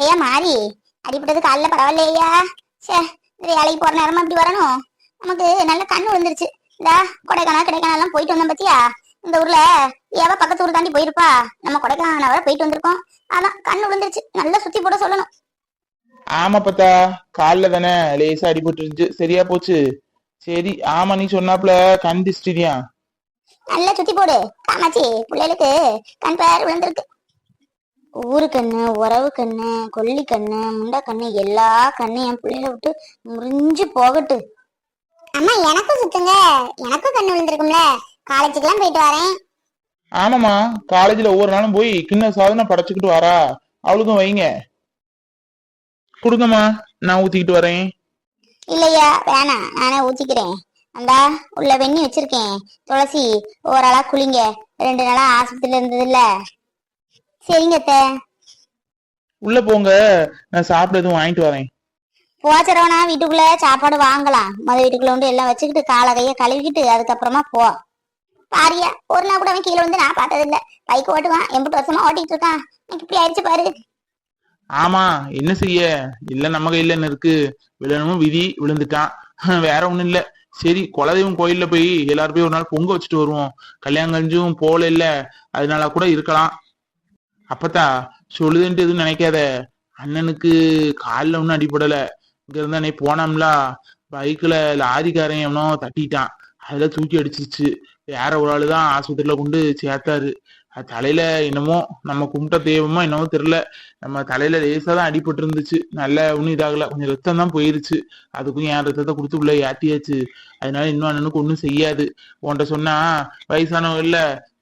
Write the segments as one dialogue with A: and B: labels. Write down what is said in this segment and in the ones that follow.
A: ஏயா மாறி. அடிபட்டது காலில் பரவாயில்லையா சே வேலைக்கு போற நேரமா இப்படி வரணும்? நமக்கு நல்ல கண்ணு விழுந்துருச்சு. இந்த கொடைக்கானல் கிடைக்கானல் எல்லாம் போயிட்டு வந்தோம் பத்தியா? இந்த ஊர்ல ஏவ பக்கத்து ஊர் தாண்டி போயிருப்பா. நம்ம கொடைக்கானல் வர போயிட்டு வந்திருக்கோம். அதான் கண்ணு விழுந்துருச்சு. நல்லா சுத்தி போட சொல்லணும்.
B: ஆமா பத்தா கால்ல தானே லேசா அடிபட்டு இருந்துச்சு. சரியா போச்சு. சரி ஆமா நீ சொன்னாப்ல கண் திஷ்டியா
A: நல்லா சுத்தி போடு. காமாச்சி பிள்ளைகளுக்கு கண் பேர் விழுந்திருக்கு. ஊரு கண்ணு உறவு கண்ணு கொல்லி கண்ணு முண்டை கண்ணு எல்லா கண்ணு என் பிள்ளைகளை விட்டு முறிஞ்சு போகட்டு. அம்மா எனக்கும் சுத்துங்க. எனக்கும் கண்ணு விழுந்திருக்கும்ல. காலேஜுக்கெல்லாம் போயிட்டு வரேன்.
B: ஆமாமா காலேஜ்ல ஒவ்வொரு நாளும் போய் கிண்ண சாதனை படைச்சுக்கிட்டு வரா. அவளுக்கும் வைங்க. கொடுங்கம்மா. நான் ஊத்திக்கிட்டு வரேன்.
A: இல்லையா? வேணாம். நானே ஊத்திக்கிறேன். அந்தா உள்ள வெண்ணி வச்சிருக்கேன். துளசி ஓரளா குளிங்க. ரெண்டு நாளா ஆஸ்பத்திரியில இருந்ததுல்ல. சரிங்க அத்தை.
B: உள்ள போங்க. நான் சாப்பிட எதுவும் வாங்கிட்டு வரேன்.
A: போச்சரவனா வீட்டுக்குள்ள சாப்பாடு வாங்கலாம். மொத வீட்டுக்குள்ள வந்து எல்லாம் வச்சுக்கிட்டு காலை கைய கழுவிக்கிட்டு அதுக்கப்புறமா போ. பாரியா ஒரு நாள் கூட அவன் கீழே வந்து நான் பார்த்தது இல்ல பைக் ஓட்டுவான் எண்பது வருஷமா ஓட்டிட்டு இருக்கான். இப்படி ஆயிடுச்சு பாரு.
B: ஆமா என்ன செய்ய? இல்ல நம்ம கையில என்ன இருக்கு? விழணும் விதி விழுந்துட்டான். வேற ஒண்ணும் இல்ல. சரி குலதெய்வம் கோயில்ல போய் எல்லாரும் போய் ஒரு நாள் பொங்க வச்சுட்டு வருவோம். கல்யாணம் கழிஞ்சும் போல இல்ல. அதனால கூட இருக்கலாம். அப்பத்தா சொல்லுதுன்ட்டு எதுவும் நினைக்காத. அண்ணனுக்கு காலில் ஒன்றும் அடிபடல. இங்க இருந்தா நீ போனோம்ல பைக்ல லாரிக்காரன் எவனோ தட்டிட்டான். அதுல தூக்கி அடிச்சிருச்சு. வேற ஒரு ஆளுதான் ஆஸ்பத்திரியில கொண்டு சேர்த்தாரு. அது தலையில என்னமோ நம்ம கும்பிட்ட தெய்வமோ என்னமோ தெரியல. நம்ம தலையில லேசா தான் அடிபட்டு இருந்துச்சு நல்ல ஒன்றும் இதாகல. கொஞ்சம் ரத்தம் தான் போயிருச்சு. அதுக்கும் என் ரத்தத்தை கொடுத்து உள்ள ஏட்டியாச்சு அதனால இன்னும் அண்ணனுக்கு ஒன்றும் செய்யாது. உன்கிட்ட சொன்னா வயசானவங்க இல்ல.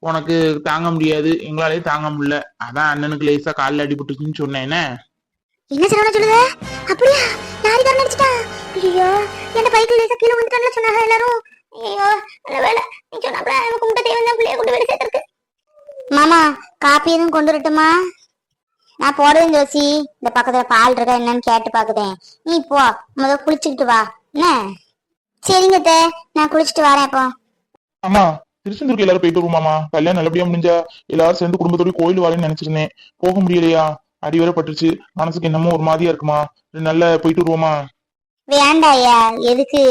B: உனக்கு தாங்க முடியாது. எங்களாலேயே தாங்க முடியல. அதான் அண்ணனுக்கு லேசா காலில் அடிபட்டுச்சுன்னு சொன்னேன். என்ன?
A: என்ன சரவணா அப்படியா? லாரிக்காரன் அடிச்சிட்டா ஐயோ என்ன லேசா கீழே வந்துட்டான்ல சொன்னாங்க எல்லாரும். ஐயோ நல்ல வேலை நீ தான் பிள்ளைய கொண்டு மாமா காப்பி எதுவும் கொண்டு வரட்டுமா? நான் போடுவேன் ஜோசி. இந்த பக்கத்துல பால் இருக்கா என்னன்னு கேட்டு பாக்குதேன். நீ போ முத குளிச்சுக்கிட்டு வா. என்ன? சரிங்க அத்தை நான் குளிச்சுட்டு வரேன் இப்போ.
B: ஆமா திருச்செந்தூருக்கு எல்லாரும் போயிட்டு வருமாமா கல்யாணம் நல்லபடியா முடிஞ்சா எல்லாரும் சேர்ந்து குடும்பத்தோட கோயில் வரேன்னு நினைச்சிருந்தேன். போக முடியலையா? அடி வேற பட்டுருச்சு. மனசுக்கு என்னமோ ஒரு மாதிரியா இருக்குமா? நாள்ல போயிட்டு வருவோமா?
A: வேண்டாயா எதுக்கு?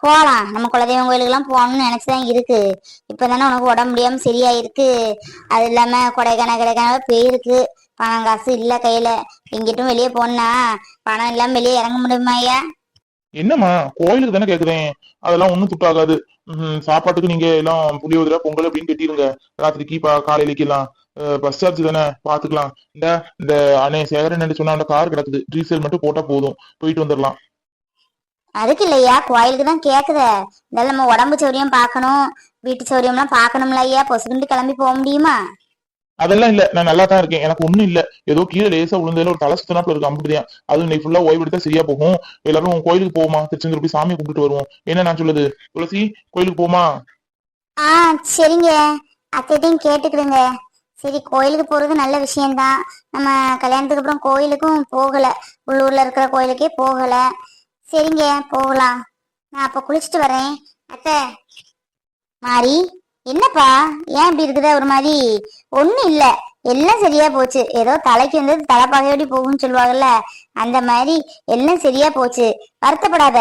A: போலாம். நம்ம குலதெய்வம் கோயிலுக்கெல்லாம் போகணும்னு நினைச்சுதான் இருக்கு. இப்பதானே உனக்கு உடம்பு முடியாமல் சரியா இருக்கு அது இல்லாம கொடைக்கானல் கொடைக்கானல் போயிருக்கு. பணம் காசு இல்ல கையில. எங்கிட்டும் வெளியே போனா பணம் இல்லாம வெளியே இறங்க முடியுமா ஐயா?
B: என்னம்மா? கோயிலுக்கு தானே கேக்குறேன். அதெல்லாம் ஒண்ணும் துட்டாகாது. சாப்பாட்டுக்கு நீங்க எல்லாம் புளியோதரை பொங்கல் அப்படின்னு கட்டிருங்க ராத்திரிக்கு பா- காலையிலக்கு எல்லாம் பஸ் சார்ஜ் தானே? பாத்துக்கலாம். இந்த இந்த அண்ணே சேகரன் சொன்ன அந்த கார் கிடக்குது. டீசல் மட்டும் போட்டா போதும். போயிட்டு வந்துடலாம்
A: அதுக்கு இல்லையா? கோயிலுக்கு தான் கேக்குத. இதெல்லாம் நம்ம உடம்பு சௌரியம் பார்க்கணும். வீட்டு சௌரியம்லாம் பார்க்கணும்ல ஐயா? பொசுக்குண்டு கிளம்பி போக முடியுமா?
B: அதெல்லாம் இல்ல. நான் நல்லா தான் இருக்கேன். எனக்கு ஒண்ணும் இல்ல. ஏதோ கீழே லேசா விழுந்ததுல ஒரு தலை சுத்தனாப்புல இருக்கு. அப்படிதான் அது இன்னைக்கு ஃபுல்லா ஓய்வு எடுத்தா சரியா போகும். எல்லாரும் கோயிலுக்கு போவோமா? திருச்செந்தூர் போய் சாமி கும்பிட்டு வருவோம். என்ன நான் சொல்லுது? துளசி கோயிலுக்கு போமா?
A: ஆ சரிங்க. அத்தைட்டையும் கேட்டுக்கிடுங்க. சரி கோயிலுக்கு போறது நல்ல விஷயம்தான். நம்ம கல்யாணத்துக்கு அப்புறம் கோயிலுக்கும் போகல. உள்ளூர்ல இருக்கிற கோயிலுக்கே போகல. சரிங்க போகலாம். நான் அப்ப குளிச்சுட்டு வரேன் அத்தை மாறி என்னப்பா? ஏன் இப்படி இருக்குதா? ஒரு மாதிரி ஒண்ணும் இல்ல. எல்லாம் சரியா போச்சு. ஏதோ தலைக்கு வந்து தலைப்பாகையோடி போகும்னு சொல்லுவாங்கல்ல அந்த மாதிரி எல்லாம் சரியா போச்சு. வருத்தப்படாத.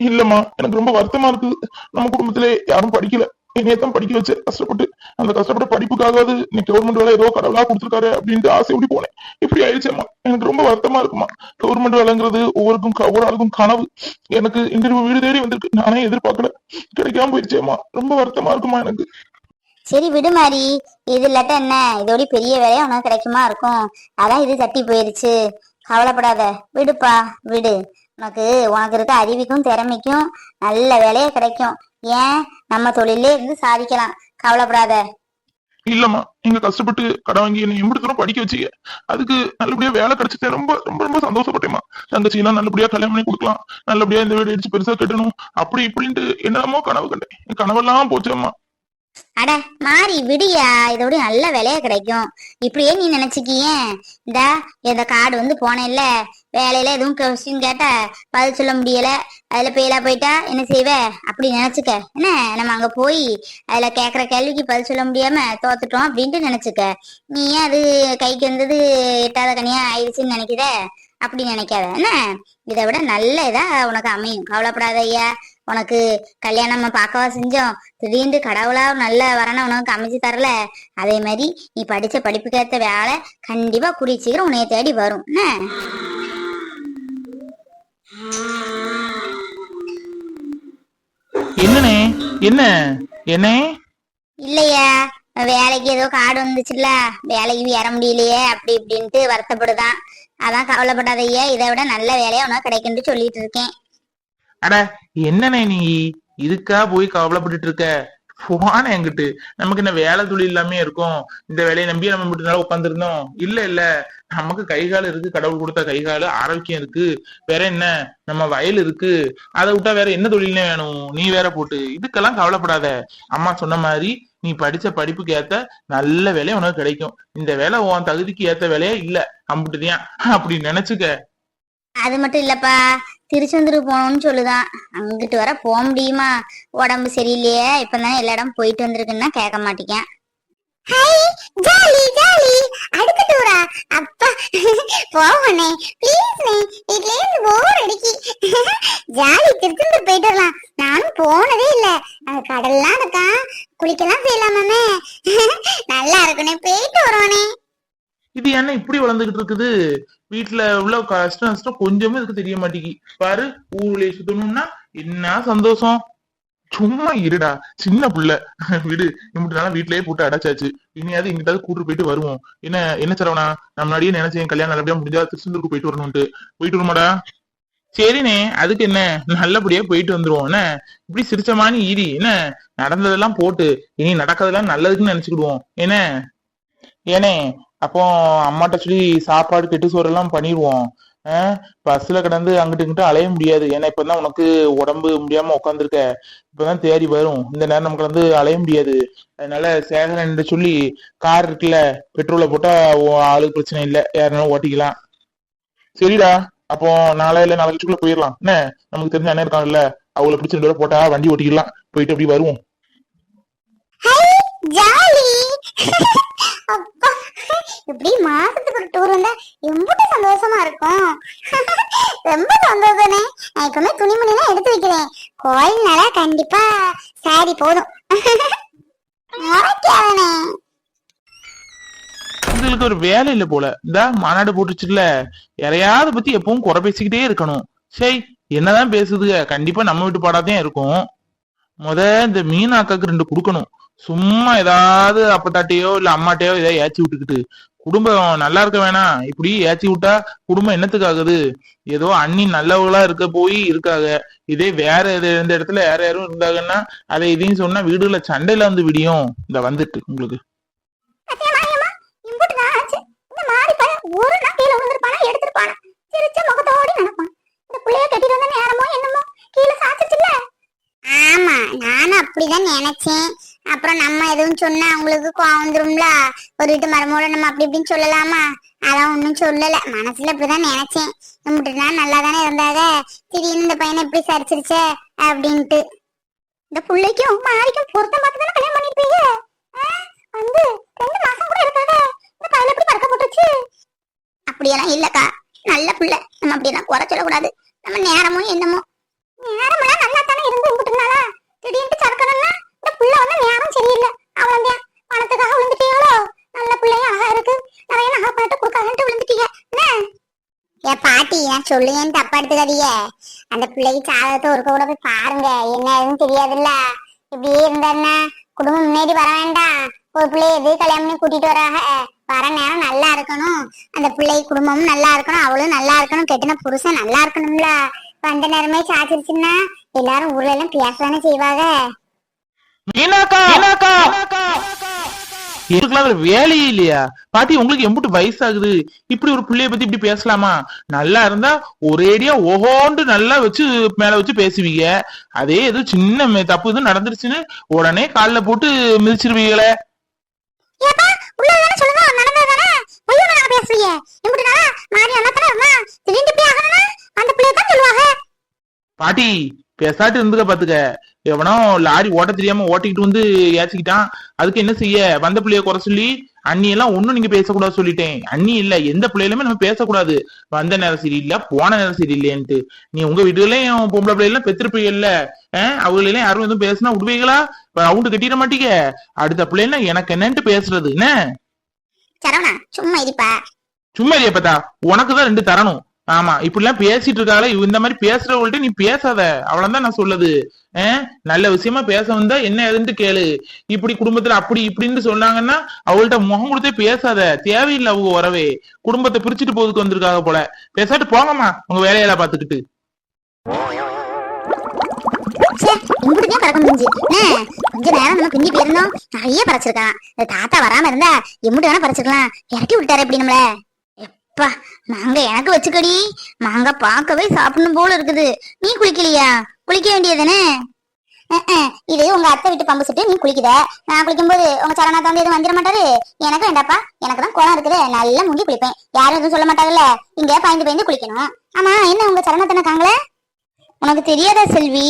B: இல்லம்மா எனக்கு ரொம்ப வருத்தமா இருக்கு. நம்ம குடும்பத்திலே யாரும் படிக்கல. தான் படிக்க வச்சு கஷ்டப்பட்டு அந்த கஷ்டப்பட்ட படிப்புக்காகவது நீ கவர்மெண்ட் வேலை ஏதோ கடவுளா கொடுத்துருக்காரு அப்படின்ட்டு ஆசையோடி போனேன். இப்படி ஆயிடுச்சேம்மா. எனக்கு ரொம்ப வருத்தமா இருக்குமா கவர்மெண்ட் வேலைங்கிறது ஒவ்வொருக்கும் ஒவ்வொரு ஆளுக்கும் கனவு. எனக்கு இன்டர்வியூ வீடு தேடி வந்திருக்கு. நானே எதிர்பார்க்கல. கிடைக்காம போயிடுச்சேம்மா. ரொம்ப வருத்தமா இருக்குமா எனக்கு.
A: சரி விடு மாறி இது இல்லாட்ட என்ன? இதோட பெரிய வேலையா உனக்கு கிடைக்குமா இருக்கும். அதான் இது தட்டி போயிருச்சு. கவலைப்படாத. விடுப்பா. விடு. உனக்கு உனக்கு இருக்க அறிவிக்கும் திறமைக்கும் நல்ல வேலையா கிடைக்கும். ஏன்? நம்ம தொழிலே இருந்து சாதிக்கலாம். கவலைப்படாத.
B: இல்லம்மா நீங்க கஷ்டப்பட்டு கடன் வாங்கி என்னை எம்பிடி தூரம் படிக்க வச்சீங்க. அதுக்கு நல்லபடியா வேலை கிடைச்சிட்டேன் ரொம்ப ரொம்ப ரொம்ப சந்தோஷப்பட்டேம்மா. தங்கச்சி எல்லாம் நல்லபடியா கல்யாணம் பண்ணி கொடுக்கலாம். நல்லபடியா இந்த வீடு அடிச்சு பெருசா கட்டணும். அப்படி இப்படின்ட்டு என்னென்னமோ கனவு கண்டேன். என் கனவெல்லாம் போச்சேம்மா.
A: அட மாறி விடியா. இதோட நல்ல விலைய கிடைக்கும். இப்படியே நீ நினைச்சுக்கியே. இந்தா இந்த கார்டு வந்து போனேன்ல. வேலையில எதுவும் கொஸ்டின் கேட்டா பதில் சொல்ல முடியல. அதுல பெயிலா போயிட்டா என்ன செய்வ? அப்படி நினைச்சுக்க. என்ன? நம்ம அங்க போய் அதுல கேக்குற கேள்விக்கு பதில் சொல்ல முடியாம தோத்துட்டோம் அப்படின்ட்டு நினைச்சுக்க. நீ ஏன் அது கைக்கு வந்தது எட்டாத கனியா ஆயிடுச்சுன்னு நினைக்கிற? அப்படி நினைக்காத. என்ன? இதை விட நல்ல இதா உனக்கு அமையும். கவலைப்படாத ஐயா. உனக்கு கல்யாணம் நம்ம பார்க்கவா செஞ்சோம். திடீர்னு கடவுளா நல்ல வரணும் உனக்கு அமைச்சு தரல. அதே மாதிரி நீ படிச்ச படிப்புக்கேற்ற வேலை கண்டிப்பா கூடிய உன்னைய தேடி வரும். என்ன?
B: என்னண்ணே? என்ன? என்னே?
A: இல்லையா வேலைக்கு ஏதோ கார்டு வந்துச்சுல்ல வேலைக்கு ஏற முடியலையே அப்படி இப்படின்ட்டு வருத்தப்படுதான். அதான் கவலைப்படாதய்யா இதை விட நல்ல வேலையா உனக்கு கிடைக்குன்னு சொல்லிட்டு இருக்கேன்.
B: அட என்னண்ணே நீ? இதுக்கா போய் கவலைப்பட்டுட்டு இருக்க? போன என்கிட்ட. நமக்கு என்ன வேலை தொழில் இல்லாமே இருக்கும். இந்த வேலையை நம்பி நம்ம மட்டும் உட்காந்துருந்தோம் இல்ல இல்ல. நமக்கு கை கால் இருக்கு கடவுள் கொடுத்த கைகால ஆரோக்கியம் இருக்கு வேற என்ன? நம்ம வயல் இருக்கு. அதை விட்டா வேற என்ன தொழில்னே வேணும்? நீ வேற போட்டு. இதுக்கெல்லாம் கவலைப்படாத. அம்மா சொன்ன மாதிரி நீ படிச்ச படிப்புக்கு ஏத்த நல்ல வேலை உனக்கு கிடைக்கும். இந்த வேலை உன் தகுதிக்கு ஏத்த வேலையே இல்ல. அம்பிட்டுதான் அப்படி நினைச்சுக்க.
A: அது மட்டும் இல்லப்பா. திருச்செந்தூர் போகணும்னு சொல்லுதான். அங்கிட்டு வர போக முடியுமா? உடம்பு சரியில்லையே. இப்பதான் எல்லா இடம் போயிட்டு வந்திருக்குன்னா கேட்க மாட்டேங்க ஜாலி ஜாலி. அடுத்த டூரா. அப்பா போவனே ப்ளீஸ் நே வீட்ல இருந்து போர் அடிக்கி. ஜாலி திருச்செந்தூர் போயிட்டு வரலாம். நானும் போனதே இல்ல. கடல்லாம் இருக்கா? குளிக்கலாம் செய்யலாமே நல்லா இருக்குனே போயிட்டு வரோனே
B: இது என்ன இப்படி வளர்ந்துகிட்டு இருக்குது. வீட்டுல உள்ள கஷ்டம் நஷ்டம் கொஞ்சமே இதுக்கு தெரிய மாட்டேங்கி. பாரு ஊர்லயே சுத்தணும்னா என்ன சந்தோஷம்? சும்மா இருடா சின்ன புள்ள. விடு இப்படினால வீட்லயே போட்டு அடைச்சாச்சு. இனியாவது எங்கிட்டாவது கூட்டு போயிட்டு வருவோம். என்ன என்ன சரவணா நான் முன்னாடியே நினைச்சேன் கல்யாணம் நல்லபடியா முடிஞ்சா திருச்செந்தூருக்கு போயிட்டு வரணும்ட்டு போயிட்டு வருமாடா சரிண்ணே அதுக்கு என்ன? நல்லபடியா போயிட்டு வந்துருவோம். என்ன? இப்படி சிரிச்சமானி ஈரி என்ன? நடந்ததெல்லாம் போட்டு. இனி நடக்கிறதெல்லாம் நல்லதுக்குன்னு நினைச்சுக்கிடுவோம். என்ன? ஏனே அப்போ அம்மாட்ட சொல்லி சாப்பாடு கெட்டு சோறு எல்லாம் பண்ணிடுவோம் பஸ்ல கிடந்து அங்கிட்டு இங்கிட்டு அலைய முடியாது. ஏன்னா இப்பதான் உனக்கு உடம்பு முடியாம உட்காந்துருக்க இப்பதான் தேடி வரும். இந்த நேரம் நமக்கு வந்து அலைய முடியாது. அதனால சேகரன் சொல்லி கார் இருக்குல்ல பெட்ரோலை போட்டா ஆளுக்கு பிரச்சனை இல்லை. யாருனாலும் ஓட்டிக்கலாம். சரிடா. அப்போ நாளை இல்ல நாளைக்குள்ள போயிடலாம். என்ன? நமக்கு தெரிஞ்ச அண்ணன் இருக்காங்கல்ல அவங்கள பிடிச்ச ரெண்டு பேரும் போட்டா வண்டி ஓட்டிக்கலாம் போயிட்டு அப்படி வருவோம்.
A: அப்பா இப்படி மாசத்துக்கு ஒரு டூர் வந்தா எம்பிட்டு சந்தோஷமா இருக்கும். ரொம்ப சந்தோஷமே நான் எப்பவுமே துணிமணி எடுத்து வைக்கிறேன். கோயில்னால கண்டிப்பா சாரி போதும். முறைக்காதனே
B: உங்களுக்கு ஒரு வேலை இல்ல போல. இந்த மாநாடு போட்டுச்சுல யாரையாவது பத்தி எப்பவும் குறை பேசிக்கிட்டே இருக்கணும். சரி என்னதான் பேசுதுக கண்டிப்பா நம்ம வீட்டு பாடாதான் இருக்கும். முத இந்த மீனாக்காக்கு ரெண்டு கொடுக்கணும். சும்மா ஏதாவது அப்பத்தாட்டையோ இல்ல அம்மாட்டையோ ஏதாவது ஏச்சி விட்டுக்கிட்டு குடும்பம் நல்லா இருக்க வேணாம். இப்படி ஏச்சி விட்டா குடும்பம் என்னத்துக்கு ஆகுது ஏதோ அண்ணி நல்லவங்களா இருக்க போய் இருக்காங்க. இதே வேற எது- எந்த இடத்துல யார் யாரும் இருந்தாங்கன்னா அதை இதையும் சொன்னா வீடுல சண்டையில வந்து விடியும். இந்த வந்துட்டு உங்களுக்கு.
A: இம்புட்டு தான் ஆச்சு. இந்த மாறி பையன் ஒரு நாள் கீழே விழுந்திருப்பானா? எடுத்திருப்பானா? சிரிச்ச முகத்தோடி நடப்பான். இந்த புள்ளைய கட்டிட்டு வந்த நேரமோ என்னமோ கீழே சாச்சிச்சுல்ல ஆமா நானும் அப்படிதான் நினைச்சேன். அப்புறம் நம்ம எதுவும் சொன்னா அவங்களுக்கு கோவம் வந்துரும்ல? ஒரு வீட்டு மருமோட நம்ம அப்படி இப்படின்னு சொல்லலாமா? அதான் ஒன்றும் சொல்லல. மனசுல இப்படிதான் நினைச்சேன். நம்மட்டுனா நல்லா தானே இருந்தாக திடீர்னு இந்த பையனை இப்படி சரிச்சிருச்சே அப்படின்ட்டு. இந்த பிள்ளைக்கும் மாறிக்கும் பொருத்தம் பார்த்து தானே கல்யாணம் பண்ணிருப்பீங்க? வந்து ரெண்டு மாசம் கூட இருக்காத. இந்த பையல எப்படி பறக்க போட்டுச்சு அப்படியெல்லாம் இல்லக்கா. நல்ல புள்ள. நம்ம அப்படியெல்லாம் குறை சொல்லக்கூடாது. நம்ம நேரமும் என்னமோ நேரமெல்லாம் நல்லா தானே இருந்து இருந்துட்டுனாலா திடீர்னு சறுக்கணும்னா இந்த புள்ள வந்து நேரம் சரியில்லை அவ்வளவுதான் பணத்துக்காக விழுந்துட்டீங்களோ நல்ல பிள்ளைய அழகா இருக்கு நிறைய நகை பணத்தை கொடுக்காதுன்ட்டு விழுந்துட்டீங்க என்ன ஏ பாட்டி நான் சொல்லுங்கன்னு தப்பா எடுத்துக்காதீங்க? அந்த பிள்ளைக்கு சாதகத்தை ஒருக்க கூட போய் பாருங்க. என்ன ஏதுன்னு தெரியாதுல்ல? இப்படியே இருந்தாருன்னா குடும்பம் முன்னேறி வர வேண்டாம். ஒரு பிள்ளைய எது கல்யாணம் பண்ணி கூட்டிட்டு வராக? வர நேரம் நல்லா இருக்கணும். அந்த பிள்ளை குடும்பமும் நல்லா இருக்கணும். அவளும் நல்லா இருக்கணும். கெட்டின புருஷன் நல்லா இருக்கணும்ல. வந்த நேரமே சாச்சிருச்சுன்னா எல்லாரும் ஊர்ல எல்லாம் பேசதானே செய்வாங்க
B: எனக்குலாம் வேற வேலையே இல்லையா? பாட்டி உங்களுக்கு எம்புட்டு வயசாகுது. இப்படி ஒரு பிள்ளைய பத்தி இப்படி பேசலாமா? நல்லா இருந்தா ஒரேடியா ஓஹோண்டு நல்லா வச்சு மேல வச்சு பேசுவீங்க. அதே ஏதோ சின்ன தப்பு இது நடந்துருச்சுன்னு உடனே கால்ல போட்டு மிதிச்சிருவீங்களே. பாட்டி பேசாட்டு இருந்துக்க பாத்துக்க. எவனோ லாரி ஓட்ட தெரியாம ஓட்டிக்கிட்டு வந்து ஏச்சிக்கிட்டான் அதுக்கு என்ன செய்ய? வந்த பிள்ளைய குறை சொல்லி அண்ணி எல்லாம் ஒண்ணும் நீங்க பேசக்கூடாது சொல்லிட்டேன். அண்ணி இல்ல எந்த பிள்ளைகளுமே நம்ம பேசக்கூடாது. வந்த நேரம் சரியில்லை போன நேரம் சரியில்லைன்ட்டு. நீ உங்க வீட்டுலயும் பொம்பளை பிள்ளைலாம் பெத்திருப்பீங்கல்ல அவங்களெல்லாம் யாரும் எதுவும் பேசினா விடுவீங்களா? ரவுண்டு கட்டிட மாட்டீங்க. அடுத்த பிள்ளைன்னா எனக்கு என்னன்ட்டு பேசுறது என்ன?
A: சும்மா இருப்பா.
B: சும்மா இல்லையா பார்த்தா உனக்கு தான் ரெண்டு தரணும். ஆமா இப்படிலாம் பேசிட்டு இருக்காளே இவ இந்த மாதிரி பேசுறவங்கள்ட்ட நீ பேசாத. அவ்வளவுதான் நான் சொல்லுது. நல்ல விஷயமா பேச வந்தா என்ன ஏதுன்ட்டு கேளு. இப்படி குடும்பத்துல அப்படி இப்படின்னு சொன்னாங்கன்னா அவள்கிட்ட முகம் கொடுத்தே பேசாத. தேவையில்லை அவங்க உறவே. குடும்பத்தை பிரிச்சுட்டு போதுக்கு வந்திருக்காங்க போல. பேசாட்டு போங்கம்மா உங்க வேலையெல்லாம் பாத்துக்கிட்டு
A: சே பறக்க முடிஞ்சு கொஞ்ச நேரம் நம்ம பிந்தி போயிருந்தோம். நிறைய பறச்சிருக்கான் தாத்தா வராம இருந்தா எம்முட்டு வேணா பறச்சிருக்கலாம். இறக்கி விட்டாரு எப்படி நம்மள? எப்பா மாங்காய் எனக்கு வச்சுக்கடி. மாங்காய் பார்க்கவே சாப்பிடணும் போல இருக்குது. நீ குளிக்கலையா? குளிக்க வேண்டியதுதானே? இது உங்க அத்தை வீட்டு பம்பு சுட்டு. நீ குளிக்குத நான் குளிக்கும்போது உங்க சரணா தம்பி எதுவும் வந்துட மாட்டாரு? எனக்கு வேண்டாப்பா. எனக்கு தான் குளம் இருக்குது. நல்லா முங்கி குளிப்பேன். யாரும் எதுவும் சொல்ல மாட்டாங்கல்ல. இங்க பயந்து பயந்து குளிக்கணும். ஆமா என்ன உங்க சரணத்தனை காங்களே உனக்கு தெரியாதா செல்வி?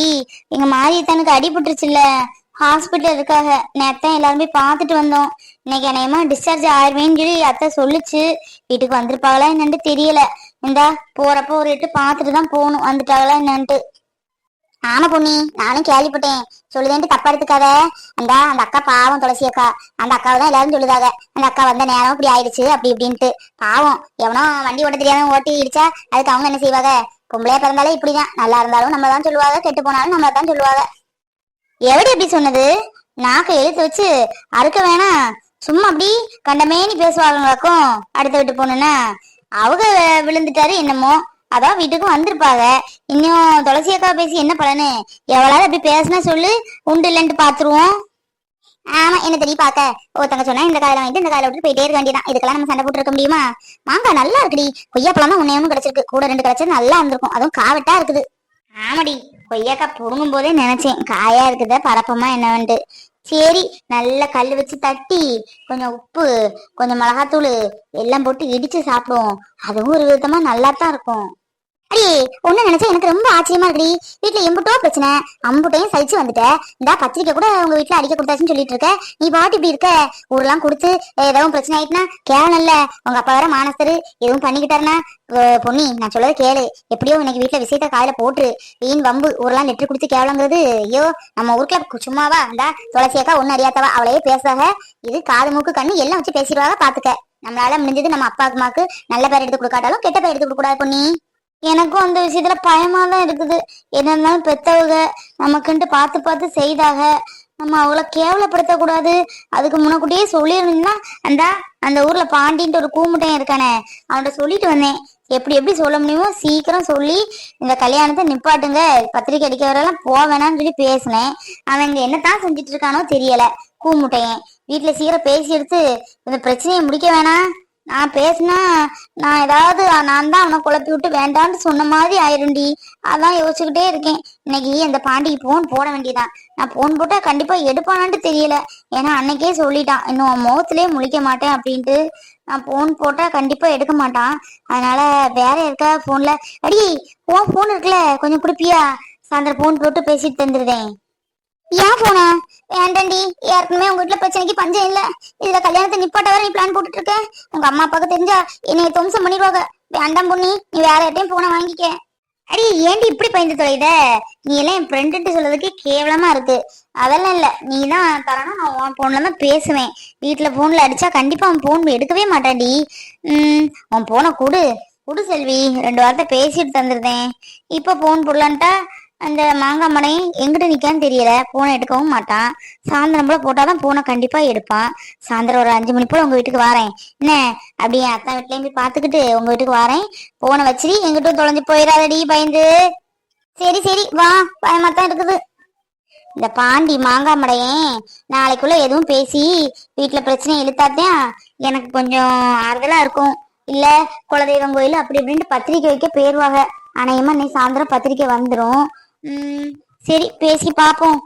A: எங்க மாரியத்தனுக்கு அடிபட்டுருச்சுல்ல ஹாஸ்பிட்டல் இருக்காக. நேத்தான் எல்லாருமே பார்த்துட்டு வந்தோம். இன்னைக்கு என்னையமா டிஸ்சார்ஜ் ஆயிடுவேன்னு சொல்லி அத்தை சொல்லுச்சு. வீட்டுக்கு வந்திருப்பாங்களா என்னன்ட்டு தெரியல. இந்தா போறப்போ ஒரு எட்டு பார்த்துட்டு தான் போகணும். வந்துட்டாங்களா என்னன்ட்டு. ஆமா பொண்ணி நானும் கேள்விப்பட்டேன். சொல்லுதேன்ட்டு தப்பா எடுத்துக்காத. அந்த அந்த அக்கா பாவம் துளசி அக்கா. அந்த அக்காவை தான் எல்லாரும் சொல்லுதாங்க. அந்த அக்கா வந்த நேரம் இப்படி ஆயிடுச்சு அப்படி இப்படின்ட்டு. பாவம் எவனோ வண்டி ஓட்ட தெரியாம ஓட்டி இடிச்சா அதுக்கு அவங்க என்ன செய்வாங்க? பொம்பளையா பிறந்தாலே இப்படிதான். நல்லா இருந்தாலும் நம்ம தான் சொல்லுவாங்க. கெட்டு போனாலும் நம்மள தான் சொல்லுவாங்க. எவடி எப்படி சொன்னது? நாக்க எழுத்து வச்சு அறுக்க வேணாம். சும்மா அப்படி கண்டமேனி பேசுவாங்களாக்கும் அடுத்த வீட்டு பொண்ணுன்னா அவங்க விழுந்துட்டாரு என்னமோ. அதான் வீட்டுக்கும் வந்திருப்பாங்க. இன்னும் துளசி அக்கா பேசி என்ன பலனு? எவ்வளவு அப்படி பேசினா சொல்லு. உண்டு இல்லைன்ட்டு பாத்துருவோம். ஆமா என்ன தெரியும் பாக்க ஒருத்தங்க சொன்னா இந்த காயில வாங்கிட்டு இந்த காயில விட்டு போயிட்டே இருக்க வேண்டியதான் இதுக்கெல்லாம் நம்ம சண்டை போட்டு இருக்க முடியுமா? மாங்காய் நல்லா இருக்குடி. கொய்யாப்பழம் தான் ஒன்னே கிடைச்சிருக்கு. கூட ரெண்டு கிடைச்சது நல்லா இருந்திருக்கும். அதுவும் காவட்டா இருக்குது. ஆமாடி. கொய்யாக்கா புடுங்கும் போதே நினைச்சேன். காயா இருக்குதா பரப்பமா என்னவன்ட்டு. சரி நல்ல கல் வச்சு தட்டி கொஞ்சம் உப்பு கொஞ்சம் மிளகாத்தூள் எல்லாம் போட்டு இடிச்சு சாப்பிடுவோம். அதுவும் ஒரு விதமா நல்லா தான் இருக்கும். அடி ஒண்ணு நினைச்சா எனக்கு ரொம்ப ஆச்சரியமா இருக்குடி. வீட்டுல எம்புட்டோ பிரச்சனை. அம்புட்டையும் சலிச்சு வந்துட்ட. இந்த பத்திரிக்கை கூட உங்க வீட்டுல அடிக்க கொடுத்தாச்சுன்னு சொல்லிட்டு இருக்க. நீ பாட்டு இப்படி இருக்க? ஊரெல்லாம் கொடுத்து ஏதாவது பிரச்சனை ஆயிட்டுனா கேவலம்ல உங்க அப்பா வேற மானஸ்தரு எதுவும் பண்ணிக்கிட்டாருன்னா? அஹ் பொன்னி நான் சொல்றது கேளு. எப்படியோ இன்னைக்கு வீட்டுல விஷயத்த காயில போட்டு வீண் வம்பு ஊரெல்லாம் லெட்டர் கொடுத்து கேவலங்கிறது ஐயோ நம்ம ஊருக்குள்ள சும்மாவா? இந்த துளசியக்கா அக்கா ஒண்ணு அறியாதவா? அவளையே பேசுறாங்க இது காது மூக்கு கண்ணு எல்லாம் வச்சு பேசிடுவாங்க பாத்துக்க. நம்மளால முடிஞ்சது நம்ம அப்பா அம்மாக்கு நல்ல பேர் எடுத்து கொடுக்காட்டாலும் கெட்ட பேர் எடுத்து கொடுக்க கூடாது பொன்னி. எனக்கும் அந்த விஷயத்துல பயமா தான் இருக்குது. என்ன இருந்தாலும் பெத்தவங்க நமக்குன்ட்டு பார்த்து பார்த்து செய்தாக நம்ம அவளை கேவலப்படுத்த கூடாது. அதுக்கு முன்னக்கூட்டியே சொல்லியிருந்தா அந்த அந்த ஊர்ல பாண்டின்ட்டு ஒரு கூமுட்டையன் இருக்கானே அவன்கிட்ட சொல்லிட்டு வந்தேன். எப்படி எப்படி சொல்ல முடியுமோ சீக்கிரம் சொல்லி இந்த கல்யாணத்தை நிப்பாட்டுங்க. பத்திரிக்கை அடிக்க வரலாம் போக வேணாம்னு சொல்லி பேசினேன். அவன் இங்க என்னத்தான் செஞ்சுட்டு இருக்கானோ தெரியல கூமுட்டையன். வீட்டுல சீக்கிரம் பேசி எடுத்து இந்த பிரச்சனையை முடிக்க வேணாம். நான் பேசினா நான் ஏதாவது நான் தான் அவனை குழப்பி விட்டு வேண்டான்னு சொன்ன மாதிரி ஆயிரும்டி அதான் யோசிச்சுக்கிட்டே இருக்கேன். இன்னைக்கு அந்த பாண்டிக்கு போன் போட வேண்டியதான் நான் போன் போட்டா கண்டிப்பா எடுப்பானான்ட்டு தெரியல. ஏன்னா அன்னைக்கே சொல்லிட்டான். இன்னும் அவன் முகத்திலே முழிக்க மாட்டேன் அப்படின்ட்டு. நான் போன் போட்டா கண்டிப்பா எடுக்க மாட்டான். அதனால வேற இருக்கா போன்ல அடி உன் போன் இருக்குல்ல கொஞ்சம் கொடுப்பியா? சாயந்தரம் போன் போட்டு பேசிட்டு தந்துருதேன் ஏன் போன? வேண்டாண்டி. ஏற்கனவே உங்க வீட்டுல பிரச்சனைக்கு பஞ்சம் இல்ல. இதுல கல்யாணத்தை நிப்பாட்ட வர நீ பிளான் போட்டுட்டு இருக்க உங்க அம்மா அப்பாவுக்கு தெரிஞ்சா என்னைய துவம்சம் பண்ணிடுவாங்க. வேண்டாம் பொண்ணி நீ வேற யார்ட்டையும் போன வாங்கிக்க. அடி ஏண்டி இப்படி பயந்து தொலைத நீ எல்லாம் என் ஃப்ரெண்டுட்டு சொல்றதுக்கு கேவலமா இருக்கு. அதெல்லாம் இல்ல. நீ தான் தரணும். நான் உன் போன்ல தான் பேசுவேன். வீட்டுல போன்ல அடிச்சா கண்டிப்பா அவன் போன் எடுக்கவே மாட்டான்டி. உம் உன் போனை கொடு. குடு செல்வி. ரெண்டு வார்த்தை பேசிட்டு தந்துருந்தேன். இப்ப போன் போடலான்ட்டா? அந்த மாங்காய் மடையும் எங்கிட்ட நிற்கான்னு தெரியல. பூனை எடுக்கவும் மாட்டான். சாயந்தரம் போல போட்டாதான் பூனை கண்டிப்பா எடுப்பான். சாயந்தரம் ஒரு அஞ்சு மணி போல உங்க வீட்டுக்கு வரேன். என்ன? அப்படியே அத்தா வீட்லயும் போய் பாத்துக்கிட்டு உங்க வீட்டுக்கு வரேன். பூனை வச்சிரி எங்கிட்டும் தொலைஞ்சு போயிடாதடி பயந்து. சரி சரி வா. பயமாக தான் இருக்குது. இந்த பாண்டி மாங்காய் மடையன் நாளைக்குள்ள எதுவும் பேசி வீட்டுல பிரச்சனை இழுத்தாத்தான் எனக்கு கொஞ்சம் ஆறுதலா இருக்கும். இல்ல குலதெய்வம் கோயில் அப்படி இப்படின்ட்டு பத்திரிக்கை வைக்க போயிருவாங்க. அநேகமா நீ சாயந்தரம் பத்திரிக்கை வந்துடும் சரி பேசி பார்ப்போம்